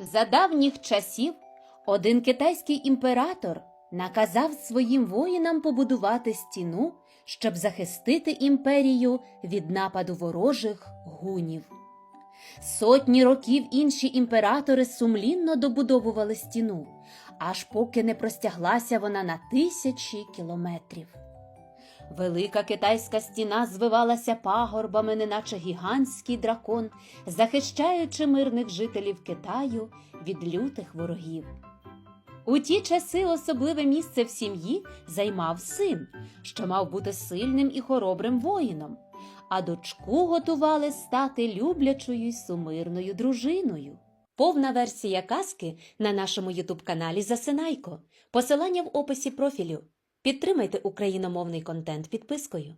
За давніх часів один китайський імператор наказав своїм воїнам побудувати стіну, щоб захистити імперію від нападу ворожих гунів. Сотні років інші імператори сумлінно добудовували стіну, аж поки не простяглася вона на тисячі кілометрів. Велика китайська стіна звивалася пагорбами, неначе гігантський дракон, захищаючи мирних жителів Китаю від лютих ворогів. У ті часи особливе місце в сім'ї займав син, що мав бути сильним і хоробрим воїном, а дочку готували стати люблячою й сумирною дружиною. Повна версія казки на нашому ютуб-каналі Засинайко. Посилання в описі профілю. Підтримайте україномовний контент підпискою.